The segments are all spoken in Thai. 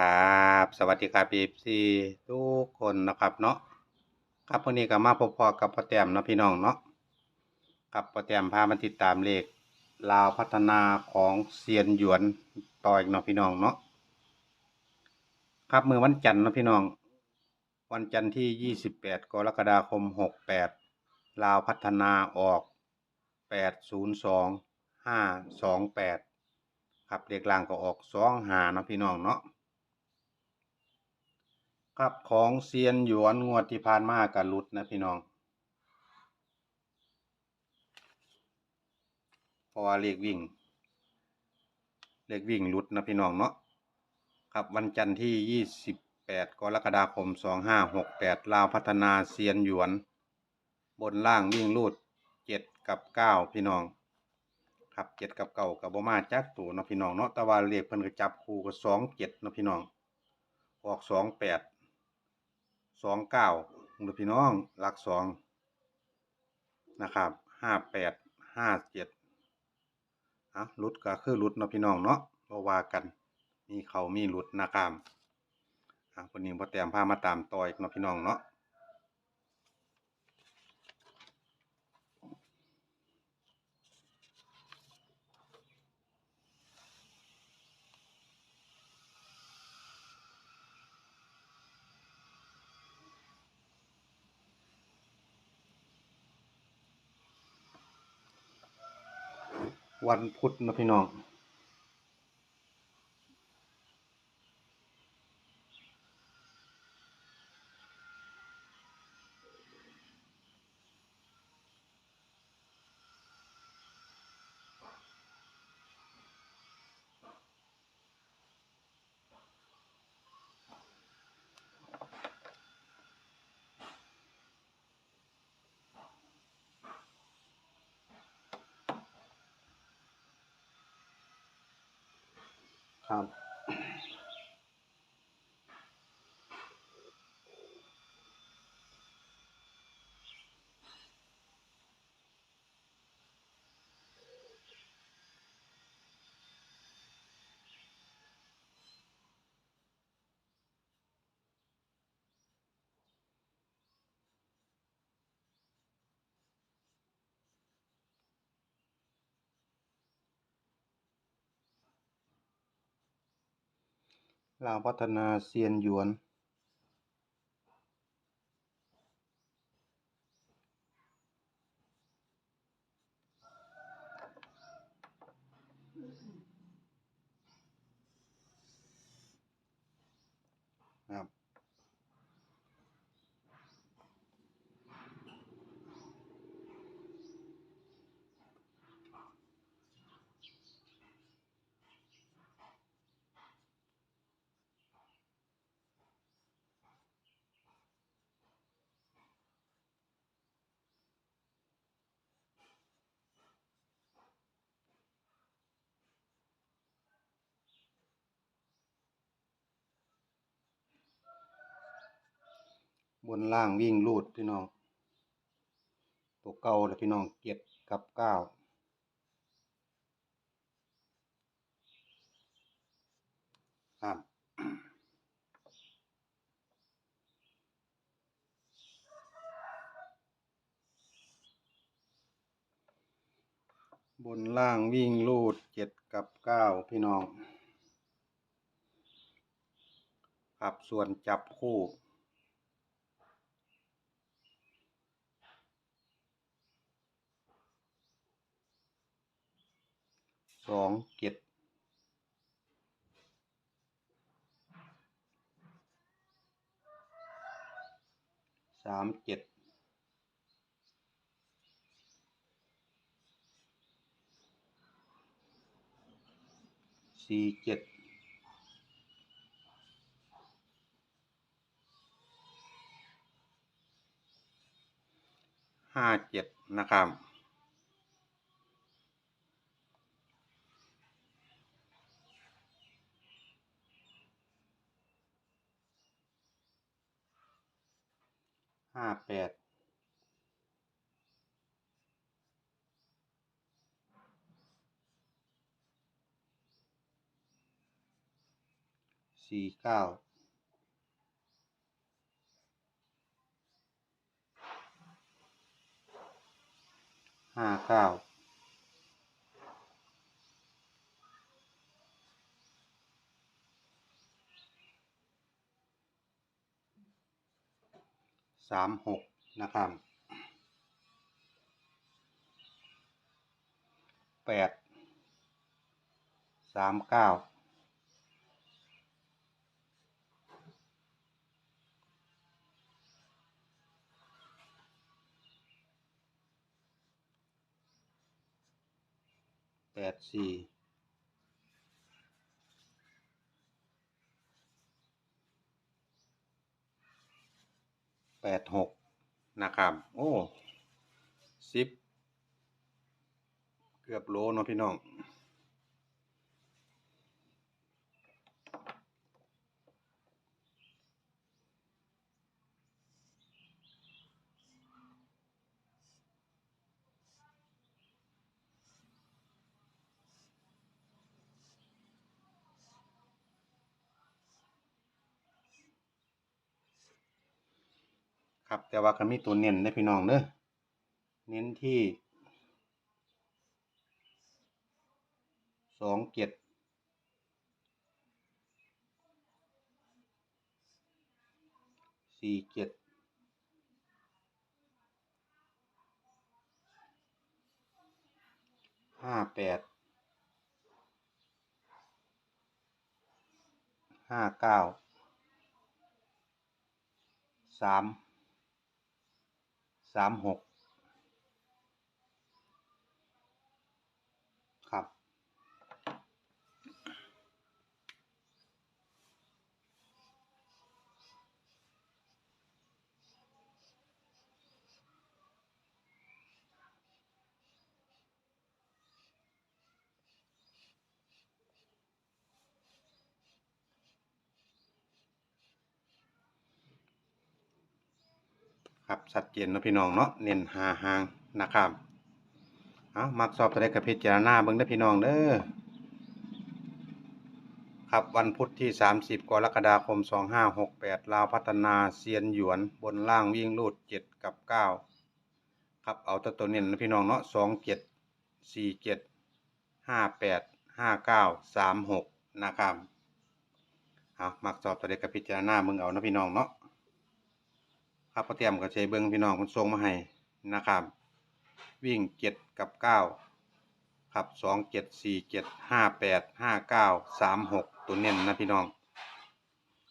ครับ สวัสดีครับ FC ทุกคนนะครับเนาะครับวันนี้ก็มาพบพอกับพ่อแต้มนะพี่น้องเนาะครับพ่อแต้มพามาติดตามเลขลาวพัฒนาของเซียนหยวนต่ออีกเนาะพี่น้องเนาะครับมือวันจันทร์นะพี่น้อง วันจันทร์ที่ 28 กรกฎาคม 68 ลาวพัฒนาออก 802 528 ครับเลขล่างก็ออก2หาเนาะพี่น้องเนาะ ครับของเซียนหยวนงวดที่ผ่านมากับลุดนะพี่น้องเพราะว่าเลขวิ่ง เลขวิ่งลุดนะพี่น้องเนาะครับวันจันทร์ที่ 28 กรกฎาคม 2568 ลาวพัฒนาเซียนหยวน บนล่างวิ่งรูด 7 กับ 9 พี่น้อง ครับ 7 กับ9กับบมาจักตัวนะพี่น้องเนาะแต่ว่าเลขเพิ่นก็จับคู่กับ 2 7เนะพี่น้องออก 2 8 สองเก้าดูพี่น้องหลักสองนะครับห้าแปดห้าเจ็ดอะรุดก็คือรุดเนาะพี่น้องเนาะเราว่ากันมีเขามีรุดนะครับอะคนนี้พอแต้มพามาตามต่ออีกเนาะพี่น้องเนาะ วันพุธนะพี่น้อง ค ลาวพัฒนา เซียนหยวน บนล่างวิ่งรูดพี่น้อง ตัวเก่าเลยพี่น้องเจ็ดกับเก้าครับบนล่างวิ่งรูดเจ็ดกับเก้าพี่น้อง ครับส่วนจับคู่ ส องเจ็ดสามเจ็ดสี่เจ็ดห้าเจ็ดนะครับ ห้าแปดสี่เก้าห้าเก้า สามหกนะครับแปดสามเก้าแปดสี่ แปดหกนะครับ โอ้สิบเกือบโลเนาะพี่น้อง ครับ แต่ว่าก็มีตัวเน้นนะพี่น้องเด้อเน้นที่สองเจ็ดสี่เจ็ดห้าแปดห้าเก้าสาม สามหกครับ ครับชัดเจนนะพี่น้องเนาะเน้นหาหางนะครับเอามักสอบตัวได้กับพิจารณาเบิ่งได้พี่น้องเด้อครับวันพุธที่ 30 กรกฎาคม 2568 ลาวพัฒนาเซียนหยวนบนล่างวิ่งรูด 7 กับ 9 ครับเอาตัวตัวเน้นนะพี่น้องเนาะ27 47 58 59 36 นะครับเอามักสอบตัวได้กับพิจารณาเบิ่งเอานะพี่น้องเนาะ ครับพอเตรียมก็ใช้เบิ้งพี่น้องมันส่งมาให้นะครับ วิ่งเจ็ดกับเก้าครับสองเจ็ดสี่เจ็ดห้าแปดห้าเก้าสามหกตัวเน้นนะพี่น้อง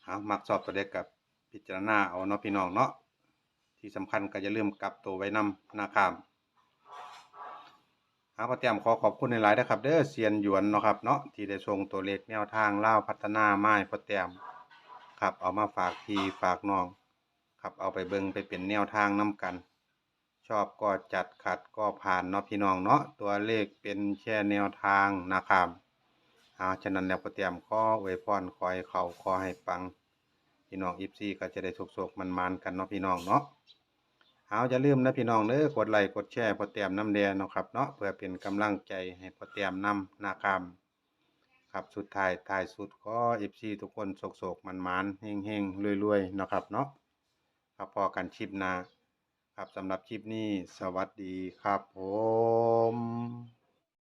เอามักสอบตัวเด็กกับพิจารณาเอาเนาะพี่น้องเนาะที่สำคัญก็อย่าลืมกลับตัวไว้นำนะครับเอาพอเตรียมขอขอบคุณในหลายนะครับเด้อเซียนหยวนเนาะครับเนาะที่ได้ส่งตัวเลขแนวทางเล่าพัฒนาไม้พอเตรียมครับเอามาฝากพี่ฝากน้อง ครับเอาไปเบิ่งไปเป็นแนวทางน้กัน ชอบก็จัดขัดก็ผ่านเนาะพี่น้องเนาะตัวเลขเป็นแค่แนวทางนะครับเอาฉะนั้นแล้วก็เตรียมข้ออวพรคอยเขาขอให้ปังพี่น้องอีซีก็จะได้สุกๆมันๆกันเนาะพี่น้องเนาะเอาจะลืมนะพี่น้องเด้อกดไลค์กดแชร์พอเตรียมน้ำแดงเนาะครับเนาะเพื่อเป็นกำลังใจให้พอเตรียมนำนะครับครับสุดท้ายท้ายสุดก็อีซีทุกคนโศกๆมันๆเฮงๆรวยๆเนาะครับเนาะ ครับพอกันชิปหน้าครับสำหรับชิปนี้ สวัสดีครับผม